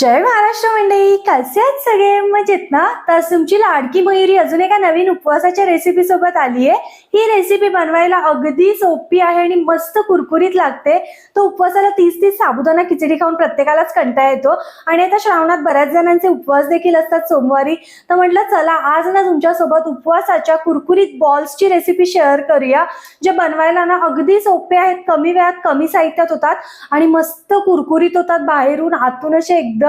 जय महाराष्ट्र मंडळी. कसे आहेत सगळे? मजेत ना? तर तुमची लाडकी मयुरी अजून एका नवीन उपवासाच्या रेसिपी सोबत आली आहे ही रेसिपी बनवायला अगदी सोपी आहे आणि मस्त कुरकुरीत लागते. तर उपवासाला तीस तीस साबुदाणा खिचडी खाऊन प्रत्येकालाच कंटाळा येतो. आणि आता श्रावणात बऱ्याच जणांचे उपवास देखील असतात सोमवारी. तर म्हटलं चला आज ना तुमच्यासोबत उपवासाच्या कुरकुरीत बॉल्सची रेसिपी शेअर करूया जे बनवायला ना अगदी सोपे आहेत. कमी वेळात कमी साहित्यात होतात आणि मस्त कुरकुरीत होतात बाहेरून. आतून असे एकदम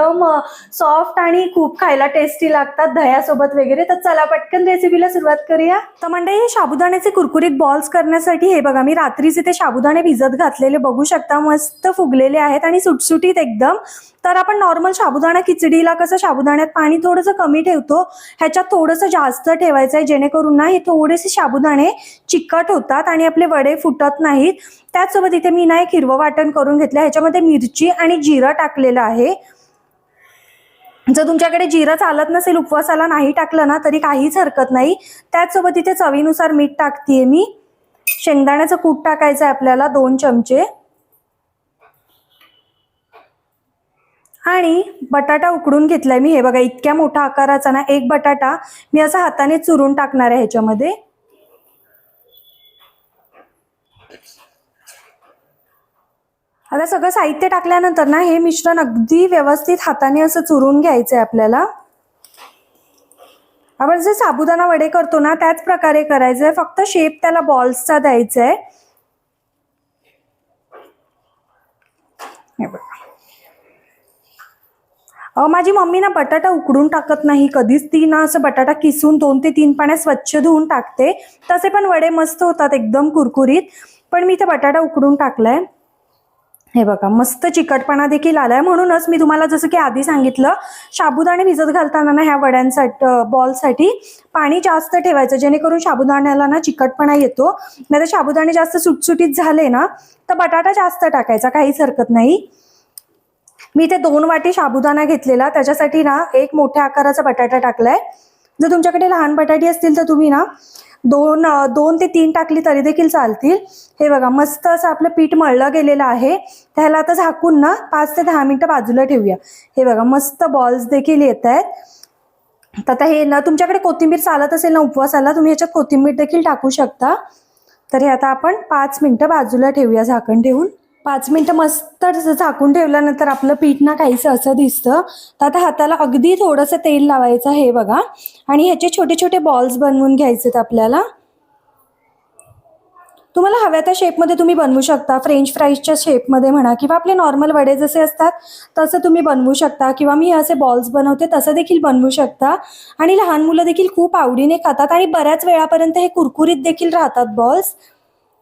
सॉफ्ट आणि खूप खायला टेस्टी लागतात दह्यासोबत वगैरे. तर चला पटकन रेसिपीला सुरुवात करूया. तर म्हणजे हे साबुदाण्याचे कुरकुरीत बॉल्स करण्यासाठी हे बघा मी रात्रीचे ते साबुदाणे भिजत घातलेले बघू शकता. मस्त फुगलेले आहेत आणि सुटसुटीत एकदम. तर आपण नॉर्मल साबुदाणा खिचडीला कसं साबुदाण्यात पाणी थोडंसं कमी ठेवतो ह्याच्यात थोडंसं जास्त ठेवायचं आहे जेणेकरून ना हे थोडेसे साबुदाणे चिकट होतात आणि आपले वडे फुटत नाहीत. त्याचसोबत इथे मी ना एक हिरवं वाटण करून घेतलं ह्याच्यामध्ये मिरची आणि जिरं टाकलेलं आहे. जर तुमच्याकडे जिरं चालत नसेल उपवासाला नाही टाकलं ना तरी काहीच हरकत नाही. त्याचसोबत इथे चवीनुसार मीठ टाकतेय मी. शेंगदाण्याचं कूट टाकायचं आहे आपल्याला दोन चमचे. आणि बटाटा उकडून घेतलाय मी. हे बघा इतक्या मोठा आकाराचा ना एक बटाटा मी असा हाताने चुरून टाकणार आहे ह्याच्यामध्ये. आता सगळं साहित्य टाकल्यानंतर ना हे मिश्रण अगदी व्यवस्थित हाताने असं चुरून घ्यायचंय आपल्याला. आपण जे साबुदाणा वडे करतो ना त्याच प्रकारे करायचंय. फक्त शेप त्याला बॉल्सचा द्यायचा आहे माझी मम्मी ना बटाटा उकडून टाकत नाही कधीच ती ना असं बटाटा किसून दोन ते तीन पाण्यात स्वच्छ धुवून टाकते. तसे पण वडे मस्त होतात एकदम कुरकुरीत. पण मी इथे बटाटा उकडून टाकलाय. हे बघा मस्त चिकटपणा देखील आलाय. म्हणूनच मी तुम्हाला जसं की आधी सांगितलं साबुदाणे भिजत घालताना ना ह्या वड्यांसाठी बॉलसाठी पाणी जास्त ठेवायचं जेणेकरून साबुदाण्याला ना चिकटपणा येतो. नाही तर साबुदाणे जास्त सुटसुटीत झाले ना तर बटाटा जास्त टाकायचा काहीच हरकत नाही. मी इथे दोन वाटी साबुदाणा घेतलेला त्याच्यासाठी ना एक मोठ्या आकाराचा बटाटा टाकलाय. जर तुमच्याकडे लहान बटाटे असतील तर तुम्ही ना दोन दोन ते तीन टाकली तरी देखील चालतील. हे बघा मस्त असं आपलं पीठ मळलं गेलेलं आहे. त्याला आता झाकून ना पाच ते दहा मिनटं बाजूला ठेवूया. हे बघा मस्त बॉल्स देखील येत आहेत. तर आता हे ना तुमच्याकडे कोथिंबीर चालत असेल ना उपवासाला तुम्ही ह्याच्यात कोथिंबीर देखील टाकू शकता. तर हे आता आपण पाच मिनटं बाजूला ठेवूया झाकण ठेवून. पाच मिनटं मस्त झाकून ठेवल्यानंतर आपलं पीठ ना काहीसं असं दिसतं. तर आता हाताला अगदी थोडंसं तेल लावायचं हे बघा. आणि ह्याचे छोटे छोटे बॉल्स बनवून घ्यायचेत आपल्याला. तुम्हाला हव्या त्या शेपमध्ये तुम्ही बनवू शकता. फ्रेंच फ्राईजच्या शेपमध्ये म्हणा किंवा आपले नॉर्मल वडे जसे असतात तसं तुम्ही बनवू शकता. किंवा मी असे बॉल्स बनवते तसं देखील बनवू शकता. आणि लहान मुलं देखील खूप आवडीने खातात आणि बऱ्याच वेळापर्यंत हे कुरकुरीत देखील राहतात बॉल्स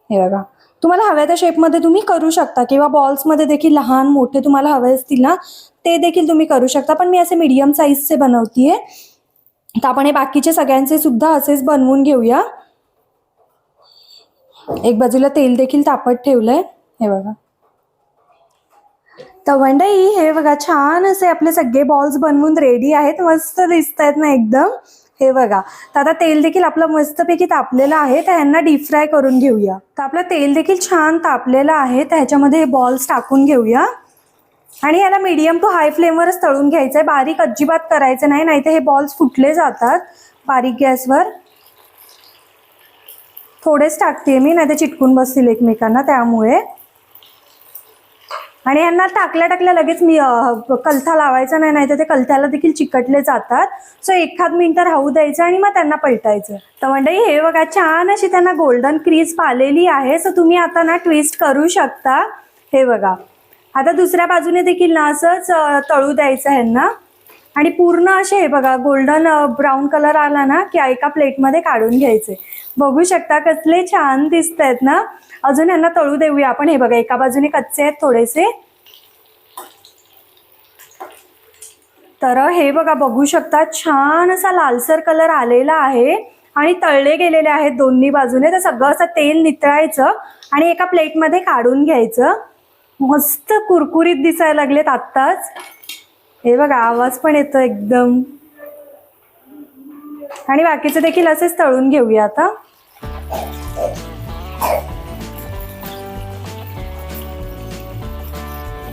हे बघा. तुम्हाला हव्या त्या शेपमध्ये तुम्ही करू शकता किंवा बॉल्समध्ये देखील लहान मोठे तुम्हाला हवे असतील ना ते देखील तुम्ही करू शकता. पण मी असे मीडियम साईजचे बनवतीये. तर आपण हे बाकीचे सगळ्यांचे सुद्धा असेच बनवून घेऊया. एक बाजूला तेल देखील तापत ठेवलंय. हे बघा. तवंडई हे बघा छान असे आपले सगळे बॉल्स बनवून रेडी आहेत. मस्त दिसत आहेत ना एकदम. हे बघा. तर आता तेल देखील आपलं मस्तपैकी तापलेलं आहे तर ह्यांना डीप फ्राय करून घेऊया. तर आपलं तेल देखील छान तापलेलं आहे तर ह्याच्यामध्ये हे बॉल्स टाकून घेऊया. आणि याला मीडियम टू हाय फ्लेमवरच तळून घ्यायचं आहे बारीक अजिबात करायचं नाही नाहीतर हे बॉल्स फुटले जातात बारीक गॅसवर. थोडेच टाकते मी नाही तर चिटकून बसतील एकमेकांना त्यामुळे. आणि यांना टाकल्या टाकल्या लगेच मी कलथा लावायचा नाही नाही तर ते कलथ्याला देखील चिकटले जातात. सो एखाद मिनटं राहू द्यायचं आणि मग त्यांना पलटायचं. तर मंडळी हे बघा छान अशी त्यांना गोल्डन क्रीज पालेली आहे. सो तुम्ही आता ना ट्विस्ट करू शकता. हे बघा. आता दुसऱ्या बाजूने देखील ना असंच तळू द्यायचं ह्यांना. आणि पूर्ण असे हे बघा गोल्डन ब्राऊन कलर आला ना की एका प्लेटमध्ये काढून घ्यायचे. बघू शकता कसले छान दिसत आहेत ना. अजून यांना तळू देऊया आपण. हे बघा एका बाजूने कच्चे आहेत थोडेसे. तर हे बघा बघू शकता छान असा लालसर कलर आलेला आहे. आणि तळले गेलेले आहेत दोन्ही बाजूने. तर सगळं असं तेल नितळायचं आणि एका प्लेटमध्ये काढून घ्यायचं. मस्त कुरकुरीत दिसायला लागलेत आत्ताच. हे बघा आवाज पण येतो एकदम. आणि बाकीचे देखील असेच तळून घेऊया आता.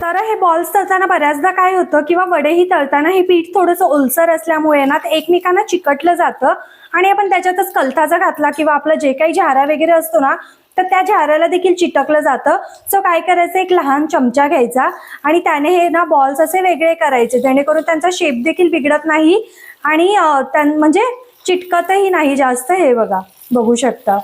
तर हे बॉल्स तळताना बऱ्याचदा काय होतं किंवा वडेही तळताना हे पीठ थोडंसं ओलसर असल्यामुळे ना ते एकमेकांना चिकटलं जातं. आणि आपण त्याच्यातच कलताचा घातला किंवा आपलं जे काही झारा वगैरे असतो ना तर त्या झाराला देखील चिटकलं जातं. सो काय करायचं? एक लहान चमचा घ्यायचा आणि त्याने हे ना बॉल्स असे वेगळे करायचे जेणेकरून त्यांचा शेप देखील बिघडत नाही आणि त्यां म्हणजे चिटकतही नाही जास्त हे बघा. बघू शकता.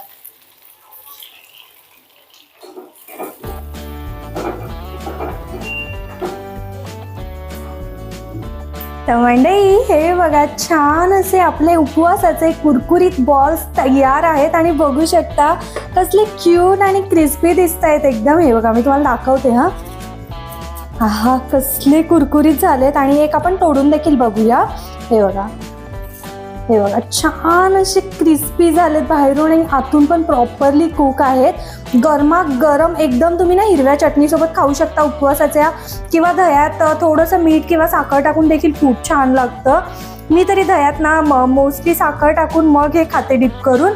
तर मंडई हे बघा छान असे आपले उपवासाचे कुरकुरीत बॉल्स तयार आहेत आणि बघू शकता कसले क्यूट आणि क्रिस्पी दिसत आहेत एकदम. हे बघा मी तुम्हाला दाखवते हा. हा कसले कुरकुरीत झालेत आणि एक आपण तोडून देखील बघूया. हे बघा. हे बघा छान असे क्रिस्पी झालेत बाहेरून आणि आतून पण प्रॉपरली कुक आहेत. गरमा गरम एकदम तुम्ही ना हिरव्या चटणीसोबत खाऊ शकता उपवासाच्या किंवा दह्यात थोडंसं मीठ किंवा साखर टाकून देखील खूप छान लागतं. मी तरी दह्यात ना मोस्टली साखर टाकून मग हे खाते डिप करून.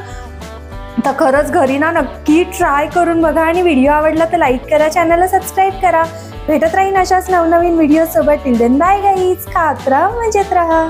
तर खरंच घरी ना नक्की ट्राय करून बघा आणि व्हिडिओ आवडला तर लाईक करा चॅनलला सबस्क्राईब करा. भेटत राहीन अशाच नवनवीन व्हिडिओसोबत टिल देन बाय गाईज खात राहा मजेत राहा.